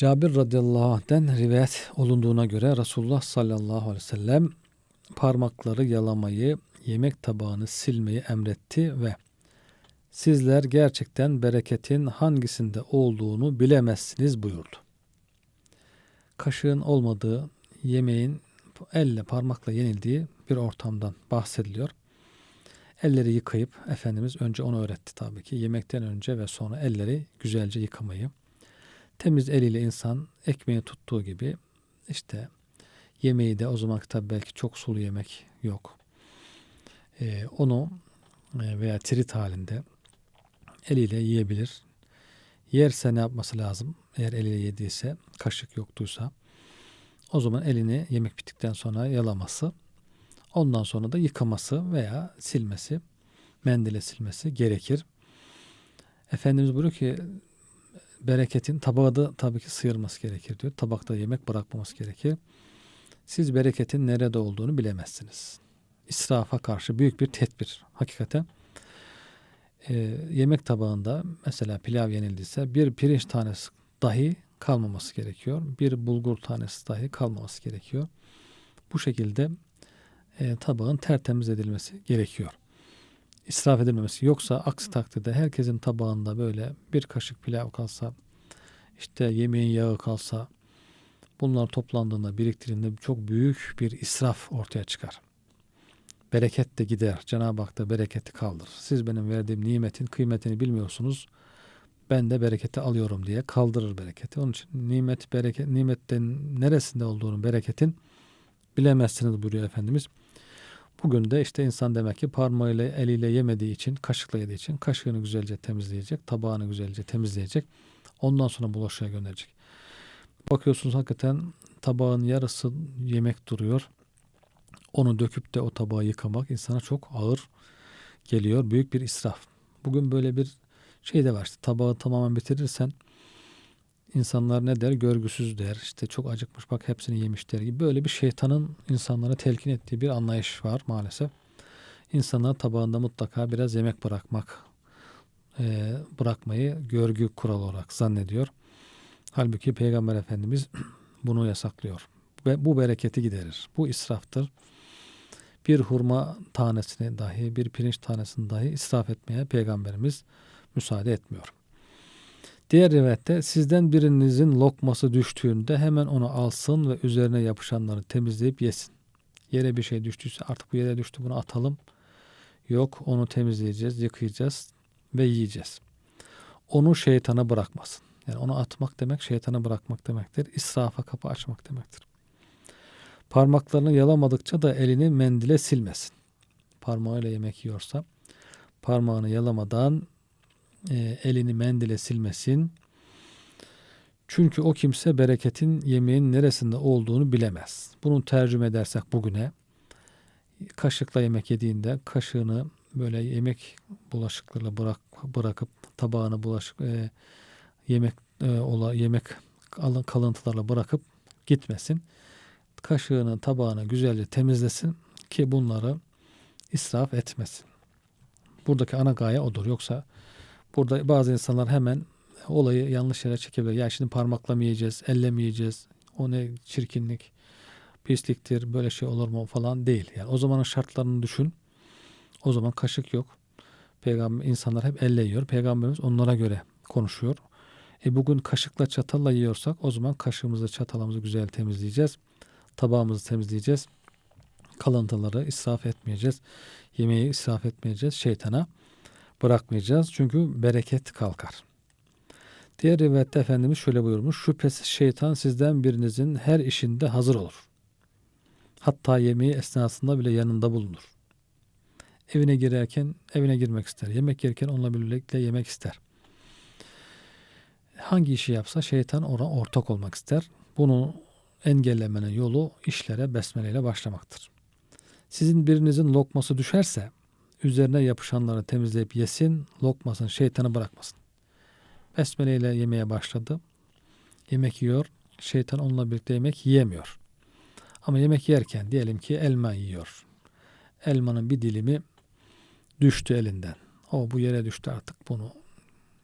Cabir radıyallahu anh'den rivayet olunduğuna göre Resulullah sallallahu aleyhi ve sellem parmakları yalamayı, yemek tabağını silmeyi emretti ve sizler gerçekten bereketin hangisinde olduğunu bilemezsiniz buyurdu. Kaşığın olmadığı, yemeğin elle parmakla yenildiği bir ortamdan bahsediliyor. Elleri yıkayıp Efendimiz önce onu öğretti tabii ki. Yemekten önce ve sonra elleri güzelce yıkamayı. Temiz eliyle insan ekmeği tuttuğu gibi işte yemeği de o zaman tabii belki çok sulu yemek yok. Ee, onu e, veya trit halinde eliyle yiyebilir. Yerse ne yapması lazım? Eğer eliyle yediyse, kaşık yoktuysa o zaman elini yemek bittikten sonra yalaması, ondan sonra da yıkaması veya silmesi, mendile silmesi gerekir. Efendimiz buyuruyor ki bereketin tabağı da tabii ki sıyırması gerekir diyor. Tabakta yemek bırakmaması gerekir. Siz bereketin nerede olduğunu bilemezsiniz. İsrafa karşı büyük bir tedbir. Hakikaten e, yemek tabağında mesela pilav yenildiyse bir pirinç tanesi dahi kalmaması gerekiyor. Bir bulgur tanesi dahi kalmaması gerekiyor. Bu şekilde e, tabağın tertemiz edilmesi gerekiyor. İsraf edilmemesi. Yoksa aksi takdirde herkesin tabağında böyle bir kaşık pilav kalsa, işte yemeğin yağı kalsa, bunlar toplandığında biriktirildiğinde çok büyük bir israf ortaya çıkar. Bereket de gider. Cenab-ı Hak da bereketi kaldırır. Siz benim verdiğim nimetin kıymetini bilmiyorsunuz. Ben de bereketi alıyorum diye kaldırır bereketi. Onun için nimet bereket nimetten neresinde olduğunu bereketin bilemezsiniz buyuruyor Efendimiz. Bugün de işte insan demek ki parmağıyla eliyle yemediği için, kaşıkla yediği için kaşığını güzelce temizleyecek, tabağını güzelce temizleyecek. Ondan sonra bulaşığa gönderecek. Bakıyorsunuz hakikaten tabağın yarısı yemek duruyor. Onu döküp de o tabağı yıkamak insana çok ağır geliyor. Büyük bir israf. Bugün böyle bir şey de var. İşte tabağı tamamen bitirirsen insanlar ne der? Görgüsüz der. İşte çok acıkmış bak hepsini yemiş der gibi. Böyle bir şeytanın insanlara telkin ettiği bir anlayış var maalesef. İnsanlar tabağında mutlaka biraz yemek bırakmak, e, bırakmayı görgü kuralı olarak zannediyor. Halbuki Peygamber Efendimiz bunu yasaklıyor. Ve bu bereketi giderir. Bu israftır. Bir hurma tanesini dahi, bir pirinç tanesini dahi israf etmeye Peygamberimiz müsaade etmiyor. Diğer rivayette sizden birinizin lokması düştüğünde hemen onu alsın ve üzerine yapışanları temizleyip yesin. Yere bir şey düştüyse artık bu yere düştü bunu atalım. Yok onu temizleyeceğiz, yıkayacağız ve yiyeceğiz. Onu şeytana bırakmasın. Yani onu atmak demek şeytana bırakmak demektir. İsrafa kapı açmak demektir. Parmaklarını yalamadıkça da elini mendile silmesin. Parmağıyla yemek yiyorsa parmağını yalamadan e, elini mendile silmesin. Çünkü o kimse bereketin yemeğin neresinde olduğunu bilemez. Bunu tercüme edersek bugüne kaşıkla yemek yediğinde kaşığını böyle yemek bulaşıklarıyla bırak, bırakıp tabağını bulaşık e, yemek e, ola yemek kalıntılarla bırakıp gitmesin. Kaşığını, tabağını güzelce temizlesin ki bunları israf etmesin. Buradaki ana gaye odur. Yoksa Burada bazı insanlar hemen olayı yanlış yere çekebilir. Ya şimdi parmakla mı yiyeceğiz, elle mi yiyeceğiz? O ne çirkinlik, pisliktir, böyle şey olur mu falan değil. Yani o zamanın şartlarını düşün. O zaman kaşık yok. Peygamber insanlar hep elle yiyor. Peygamberimiz onlara göre konuşuyor. E bugün kaşıkla çatalla yiyorsak o zaman kaşığımızı çatalımızı güzel temizleyeceğiz. Tabağımızı temizleyeceğiz. Kalıntıları israf etmeyeceğiz. Yemeği israf etmeyeceğiz. Şeytana bırakmayacağız. Çünkü bereket kalkar. Diğer rivayette Efendimiz şöyle buyurmuş. Şüphesiz şeytan sizden birinizin her işinde hazır olur. Hatta yemeği esnasında bile yanında bulunur. Evine girerken evine girmek ister. Yemek yerken onunla birlikte yemek ister. Hangi işi yapsa şeytan ona ortak olmak ister. Bunu engellemenin yolu işlere besmeleyle başlamaktır. Sizin birinizin lokması düşerse üzerine yapışanları temizleyip yesin, lokmasın, şeytanı bırakmasın. Besmele ile yemeye başladı. Yemek yiyor, şeytan onunla birlikte yemek yiyemiyor. Ama yemek yerken diyelim ki elma yiyor. Elmanın bir dilimi düştü elinden. O bu yere düştü artık bunu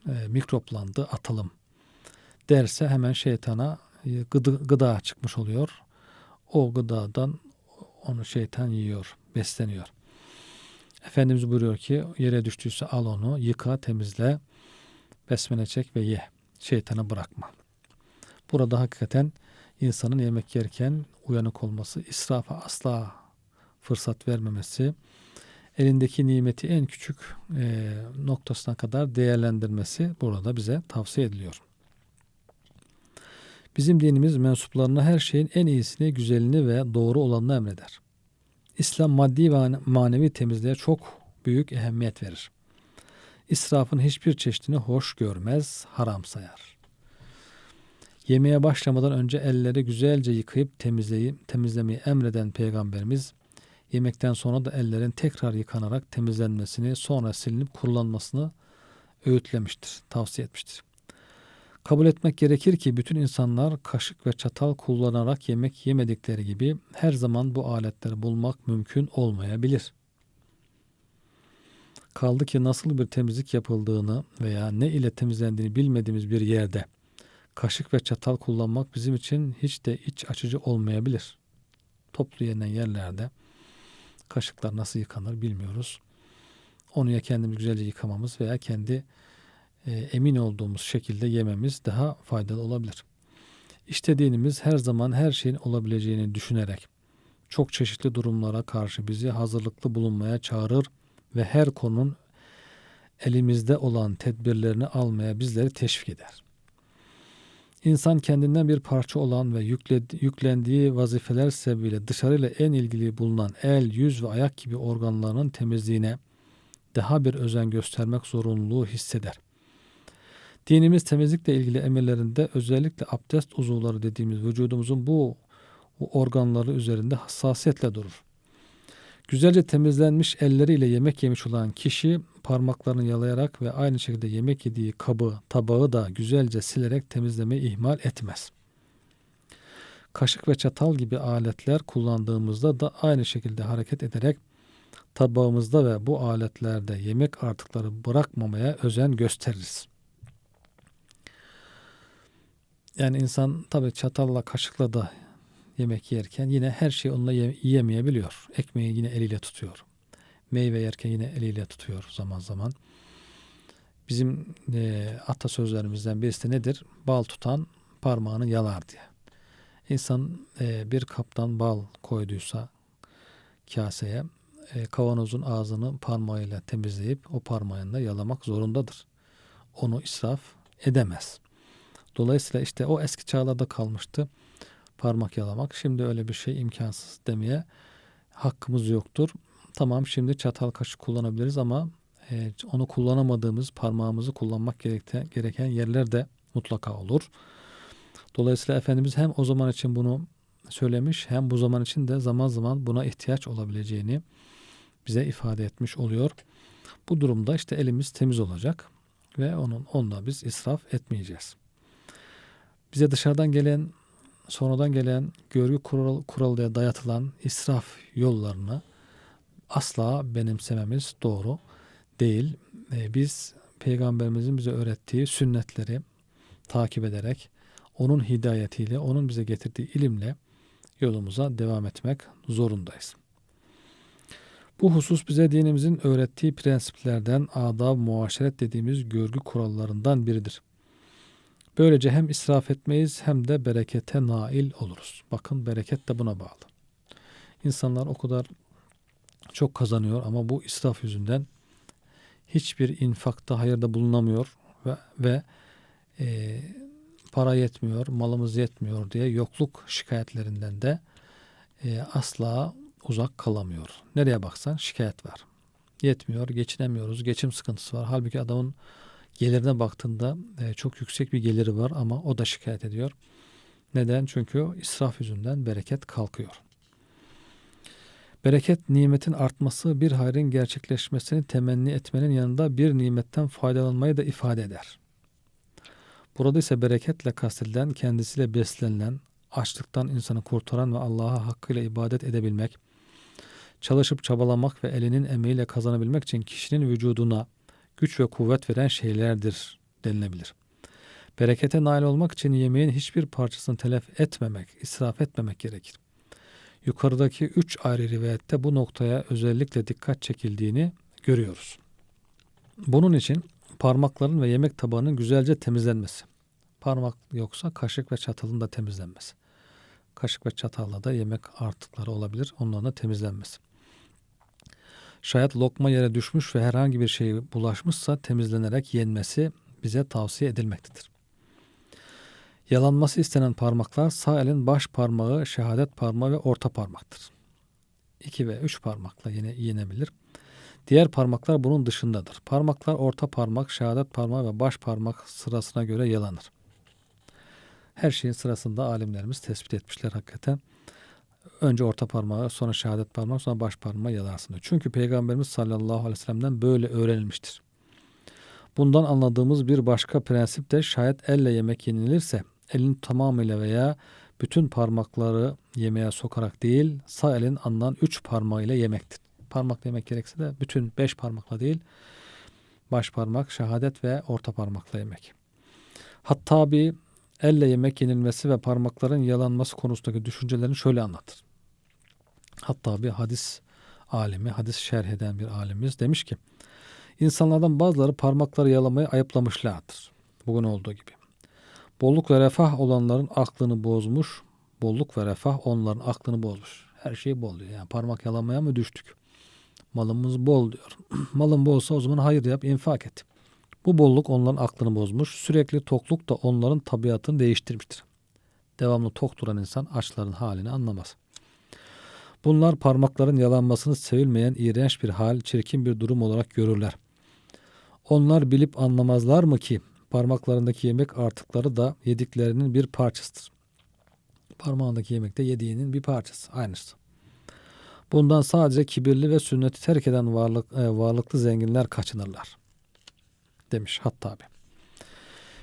e, mikroplandı atalım derse hemen şeytana e, gıdı, gıda çıkmış oluyor. O gıdadan onu şeytan yiyor, besleniyor. Efendimiz buyuruyor ki yere düştüyse al onu, yıka, temizle, besmele çek ve ye. Şeytana bırakma. Burada hakikaten insanın yemek yerken uyanık olması, israfa asla fırsat vermemesi, elindeki nimeti en küçük e, noktasına kadar değerlendirmesi burada bize tavsiye ediliyor. Bizim dinimiz mensuplarına her şeyin en iyisini, güzelini ve doğru olanını emreder. İslam maddi ve manevi temizliğe çok büyük ehemmiyet verir. İsrafın hiçbir çeşidini hoş görmez, haram sayar. Yemeğe başlamadan önce elleri güzelce yıkayıp temizleyip temizlemeyi emreden peygamberimiz yemekten sonra da ellerin tekrar yıkanarak temizlenmesini sonra silinip kullanmasını öğütlemiştir, tavsiye etmiştir. Kabul etmek gerekir ki bütün insanlar kaşık ve çatal kullanarak yemek yemedikleri gibi her zaman bu aletleri bulmak mümkün olmayabilir. Kaldı ki nasıl bir temizlik yapıldığını veya ne ile temizlendiğini bilmediğimiz bir yerde kaşık ve çatal kullanmak bizim için hiç de iç açıcı olmayabilir. Toplu yenen yerlerde kaşıklar nasıl yıkanır bilmiyoruz. Onu ya kendimiz güzelce yıkamamız veya kendi e, emin olduğumuz şekilde yememiz daha faydalı olabilir. İşte dinimiz her zaman her şeyin olabileceğini düşünerek çok çeşitli durumlara karşı bizi hazırlıklı bulunmaya çağırır ve her konunun elimizde olan tedbirlerini almaya bizleri teşvik eder. İnsan kendinden bir parça olan ve yüklendiği vazifeler sebebiyle dışarıyla en ilgili bulunan el, yüz ve ayak gibi organlarının temizliğine daha bir özen göstermek zorunluluğu hisseder. Dinimiz temizlikle ilgili emirlerinde özellikle abdest uzuvları dediğimiz vücudumuzun bu, organları üzerinde hassasiyetle durur. Güzelce temizlenmiş elleriyle yemek yemiş olan kişi parmaklarını yalayarak ve aynı şekilde yemek yediği kabı, tabağı da güzelce silerek temizlemeyi ihmal etmez. Kaşık ve çatal gibi aletler kullandığımızda da aynı şekilde hareket ederek tabağımızda ve bu aletlerde yemek artıkları bırakmamaya özen gösteririz. Yani insan tabi çatalla kaşıkla da yemek yerken yine her şeyi onunla yiyemeyebiliyor. Ekmeği yine eliyle tutuyor. Meyve yerken yine eliyle tutuyor zaman zaman. Bizim e, atasözlerimizden birisi nedir? Bal tutan parmağını yalar diye. İnsan e, bir kaptan bal koyduysa kaseye e, kavanozun ağzını parmağıyla temizleyip o parmağında yalamak zorundadır. Onu israf edemez. Dolayısıyla işte o eski çağlarda kalmıştı parmak yalamak. Şimdi öyle bir şey imkansız demeye hakkımız yoktur. Tamam şimdi çatal kaşık kullanabiliriz ama e, onu kullanamadığımız parmağımızı kullanmak gereken, gereken yerler de mutlaka olur. Dolayısıyla Efendimiz hem o zaman için bunu söylemiş hem bu zaman için de zaman zaman buna ihtiyaç olabileceğini bize ifade etmiş oluyor. Bu durumda işte elimiz temiz olacak ve onun onunla biz israf etmeyeceğiz. Bize dışarıdan gelen sonradan gelen görgü kural, kuralıya dayatılan israf yollarını asla benimsememiz doğru değil. E, biz peygamberimizin bize öğrettiği sünnetleri takip ederek onun hidayetiyle, onun bize getirdiği ilimle yolumuza devam etmek zorundayız. Bu husus bize dinimizin öğrettiği prensiplerden adab muaşeret dediğimiz görgü kurallarından biridir. Böylece hem israf etmeyiz hem de berekete nail oluruz. Bakın bereket de buna bağlı. İnsanlar o kadar çok kazanıyor ama bu israf yüzünden hiçbir infakta hayırda bulunamıyor ve, ve e, para yetmiyor, malımız yetmiyor diye yokluk şikayetlerinden de e, asla uzak kalamıyor. Nereye baksan şikayet var. Yetmiyor, geçinemiyoruz, geçim sıkıntısı var. Halbuki adamın gelirine baktığında e, çok yüksek bir geliri var ama o da şikayet ediyor. Neden? Çünkü israf yüzünden bereket kalkıyor. Bereket nimetin artması bir hayrın gerçekleşmesini temenni etmenin yanında bir nimetten faydalanmayı da ifade eder. Burada ise bereketle kastedilen kendisiyle beslenilen, açlıktan insanı kurtaran ve Allah'a hakkıyla ibadet edebilmek, çalışıp çabalamak ve elinin emeğiyle kazanabilmek için kişinin vücuduna, güç ve kuvvet veren şeylerdir denilebilir. Berekete nail olmak için yemeğin hiçbir parçasını telef etmemek, israf etmemek gerekir. Yukarıdaki üç ayrı rivayette bu noktaya özellikle dikkat çekildiğini görüyoruz. Bunun için parmakların ve yemek tabağının güzelce temizlenmesi. Parmak yoksa kaşık ve çatalın da temizlenmesi. Kaşık ve çatalla da yemek artıkları olabilir. Onların da temizlenmesi. Şayet lokma yere düşmüş ve herhangi bir şey bulaşmışsa temizlenerek yenmesi bize tavsiye edilmektedir. Yalanması istenen parmaklar sağ elin baş parmağı, şehadet parmağı ve orta parmaktır. İki ve üç parmakla yine yenebilir. Diğer parmaklar bunun dışındadır. Parmaklar orta parmak, şehadet parmağı ve baş parmak sırasına göre yalanır. Her şeyin sırasında alimlerimiz tespit etmişler hakikaten. Önce orta parmağı, sonra şehadet parmağı, sonra baş parmağı yalarsın diyor. Çünkü Peygamberimiz sallallahu aleyhi ve sellem'den böyle öğrenilmiştir. Bundan anladığımız bir başka prensip de şayet elle yemek yenilirse elin tamamıyla veya bütün parmakları yemeğe sokarak değil sağ elin alınan üç parmağıyla yemektir. Parmak yemek gerekse de bütün beş parmakla değil baş parmak, şehadet ve orta parmakla yemek. Hatta bir elle yemek yenilmesi ve parmakların yalanması konusundaki düşüncelerini şöyle anlatır. Hatta bir hadis alimi, hadis şerh eden bir alimimiz demiş ki insanlardan bazıları parmakları yalamayı ayıplamışlardır. Bugün olduğu gibi. Bolluk ve refah olanların aklını bozmuş, bolluk ve refah onların aklını bozmuş. Her şey bol diyor. Yani parmak yalamaya mı düştük? Malımız bol diyor. Malın bolsa o zaman hayır yap, infak et. Bu bolluk onların aklını bozmuş. Sürekli tokluk da onların tabiatını değiştirmiştir. Devamlı tok duran insan açların halini anlamaz. Bunlar parmakların yalanmasını sevilmeyen iğrenç bir hal, çirkin bir durum olarak görürler. Onlar bilip anlamazlar mı ki parmaklarındaki yemek artıkları da yediklerinin bir parçasıdır. Parmağındaki yemek de yediğinin bir parçası, aynısı. Bundan sadece kibirli ve sünneti terk eden varlık, e, varlıklı zenginler kaçınırlar. Demiş Hattabi.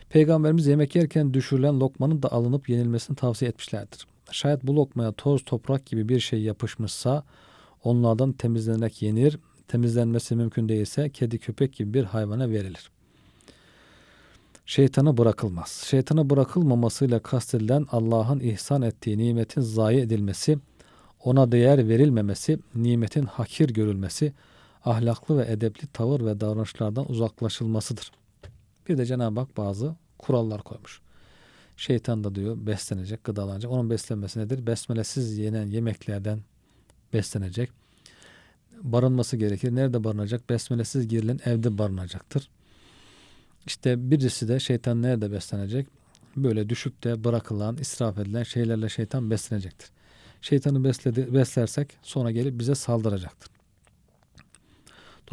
Peygamberimiz yemek yerken düşürülen lokmanın da alınıp yenilmesini tavsiye etmişlerdir. Şayet bu lokmaya toz, toprak gibi bir şey yapışmışsa onlardan temizlenerek yenir. Temizlenmesi mümkün değilse kedi köpek gibi bir hayvana verilir. Şeytana bırakılmaz. Şeytana bırakılmamasıyla kastedilen Allah'ın ihsan ettiği nimetin zayi edilmesi, ona değer verilmemesi, nimetin hakir görülmesi, ahlaklı ve edepli tavır ve davranışlardan uzaklaşılmasıdır. Bir de Cenab-ı Hak bazı kurallar koymuş. Şeytan da diyor beslenecek, gıdalanacak. Onun beslenmesi nedir? Besmelesiz yenen yemeklerden beslenecek. Barınması gerekir. Nerede barınacak? Besmelesiz girilen evde barınacaktır. İşte birisi de şeytan nerede beslenecek? Böyle düşüp de bırakılan, israf edilen şeylerle şeytan beslenecektir. Şeytanı besledi, beslersek sonra gelip bize saldıracaktır.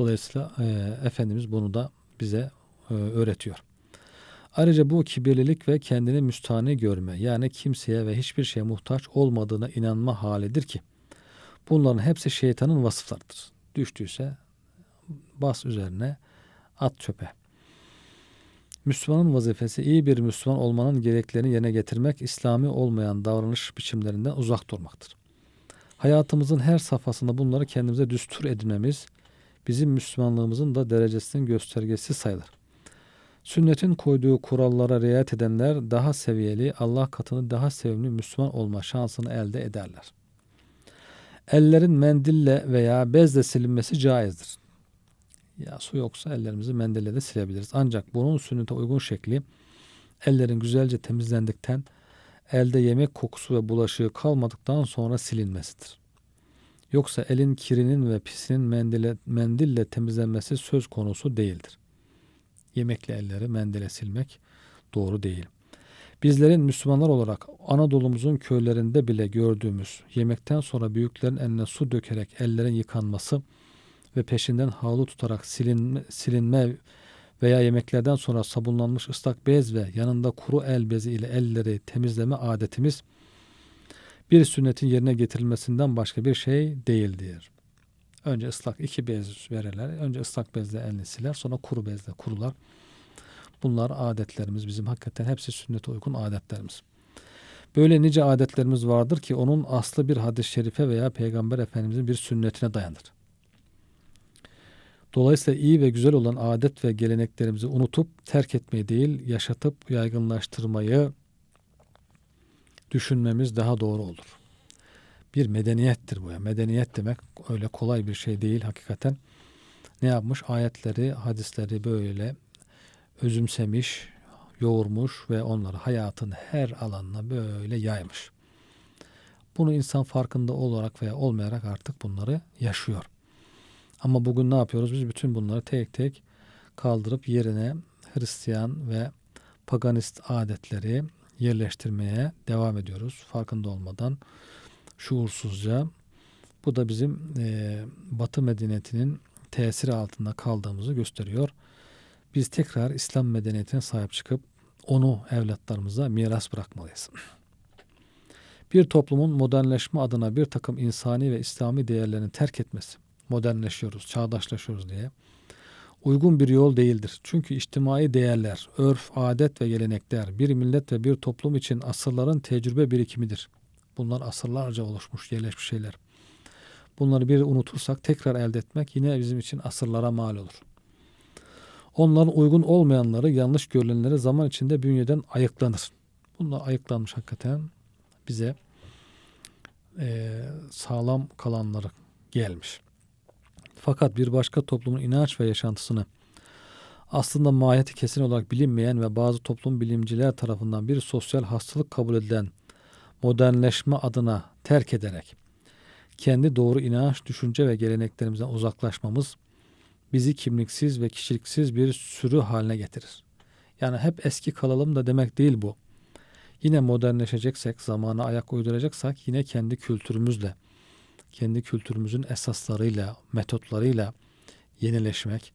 Dolayısıyla e, Efendimiz bunu da bize e, öğretiyor. Ayrıca bu kibirlilik ve kendini müstahane görme yani kimseye ve hiçbir şeye muhtaç olmadığına inanma halidir ki bunların hepsi şeytanın vasıflarıdır. Düştüyse bas üzerine at çöpe. Müslümanın vazifesi iyi bir Müslüman olmanın gereklerini yerine getirmek, İslami olmayan davranış biçimlerinden uzak durmaktır. Hayatımızın her safhasında bunları kendimize düstur edinmemiz, bizim Müslümanlığımızın da derecesinin göstergesi sayılır. Sünnetin koyduğu kurallara riayet edenler daha seviyeli, Allah katını daha sevimli Müslüman olma şansını elde ederler. Ellerin mendille veya bezle silinmesi caizdir. Ya su yoksa ellerimizi mendille de silebiliriz. Ancak bunun sünnete uygun şekli ellerin güzelce temizlendikten, elde yemek kokusu ve bulaşığı kalmadıktan sonra silinmesidir. Yoksa elin kirinin ve pisinin mendile, mendille temizlenmesi söz konusu değildir. Yemekle elleri mendile silmek doğru değil. Bizlerin Müslümanlar olarak Anadolu'muzun köylerinde bile gördüğümüz yemekten sonra büyüklerin eline su dökerek ellerin yıkanması ve peşinden havlu tutarak silinme, silinme veya yemeklerden sonra sabunlanmış ıslak bez ve yanında kuru el bezi ile elleri temizleme adetimiz bir sünnetin yerine getirilmesinden başka bir şey değildir. Önce ıslak iki bez verirler. Önce ıslak bezle elini siler. Sonra kuru bezle kurular. Bunlar adetlerimiz. Bizim hakikaten hepsi sünnete uygun adetlerimiz. Böyle nice adetlerimiz vardır ki onun aslı bir hadis-i şerife veya Peygamber Efendimizin bir sünnetine dayanır. Dolayısıyla iyi ve güzel olan adet ve geleneklerimizi unutup terk etmeyi değil, yaşatıp yaygınlaştırmayı düşünmemiz daha doğru olur. Bir medeniyettir bu ya. Medeniyet demek öyle kolay bir şey değil hakikaten. Ne yapmış? Ayetleri, hadisleri böyle özümsemiş, yoğurmuş ve onları hayatın her alanına böyle yaymış. Bunu insan farkında olarak veya olmayarak artık bunları yaşıyor. Ama bugün ne yapıyoruz? Biz bütün bunları tek tek kaldırıp yerine Hristiyan ve paganist adetleri yerleştirmeye devam ediyoruz. Farkında olmadan şuursuzca. Bu da bizim e, Batı medeniyetinin tesiri altında kaldığımızı gösteriyor. Biz tekrar İslam medeniyetine sahip çıkıp onu evlatlarımıza miras bırakmalıyız. Bir toplumun modernleşme adına bir takım insani ve İslami değerlerini terk etmesi, modernleşiyoruz, çağdaşlaşıyoruz diye uygun bir yol değildir. Çünkü içtimai değerler, örf, adet ve gelenekler bir millet ve bir toplum için asırların tecrübe birikimidir. Bunlar asırlarca oluşmuş, yerleşmiş şeyler. Bunları bir unutursak tekrar elde etmek yine bizim için asırlara mal olur. Onların uygun olmayanları, yanlış görülenleri zaman içinde bünyeden ayıklanır. Bunlar ayıklanmış hakikaten bize e, sağlam kalanları gelmiş. Fakat bir başka toplumun inanç ve yaşantısını aslında mahiyeti kesin olarak bilinmeyen ve bazı toplum bilimciler tarafından bir sosyal hastalık kabul edilen modernleşme adına terk ederek kendi doğru inanç, düşünce ve geleneklerimizden uzaklaşmamız bizi kimliksiz ve kişiliksiz bir sürü haline getirir. Yani hep eski kalalım da demek değil bu. Yine modernleşeceksek, zamana ayak uyduracaksak yine kendi kültürümüzle, kendi kültürümüzün esaslarıyla, metotlarıyla yenileşmek,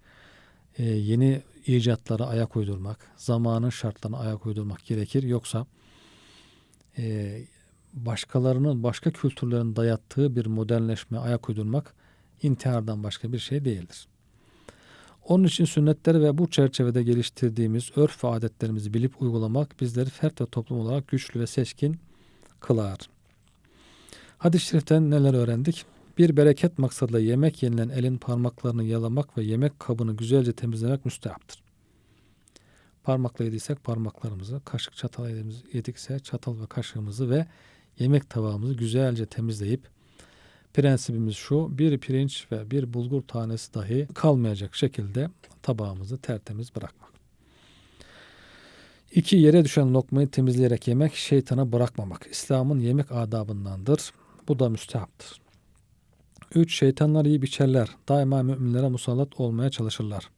e, yeni icatlara ayak uydurmak, zamanın şartlarına ayak uydurmak gerekir. Yoksa e, başkalarının, başka kültürlerin dayattığı bir modernleşme ayak uydurmak intihardan başka bir şey değildir. Onun için sünnetleri ve bu çerçevede geliştirdiğimiz örf ve adetlerimizi bilip uygulamak bizleri fert ve toplum olarak güçlü ve seçkin kılar. Hadis-i şeriften neler öğrendik? Bir bereket maksadıyla yemek yenilen elin parmaklarını yalamak ve yemek kabını güzelce temizlemek müstehaptır. Parmakla yediysek parmaklarımızı, kaşık çatal yedikse çatal ve kaşığımızı ve yemek tabağımızı güzelce temizleyip prensibimiz şu bir pirinç ve bir bulgur tanesi dahi kalmayacak şekilde tabağımızı tertemiz bırakmak. İki yere düşen lokmayı temizleyerek yemek şeytana bırakmamak. İslam'ın yemek adabındandır. Bu da müstehaptır. Üç şeytanlar iyi biçerler. Daima müminlere musallat olmaya çalışırlar.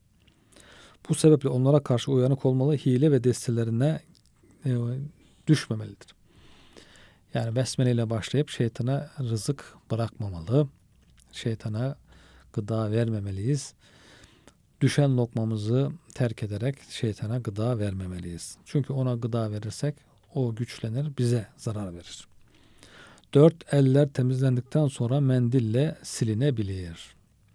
Bu sebeple onlara karşı uyanık olmalı, hile ve destelerine e, düşmemelidir. Yani besmele ile başlayıp şeytana rızık bırakmamalı. Şeytana gıda vermemeliyiz. Düşen lokmamızı terk ederek şeytana gıda vermemeliyiz. Çünkü ona gıda verirsek o güçlenir, bize zarar verir. Dört, eller temizlendikten sonra mendille silinebilir.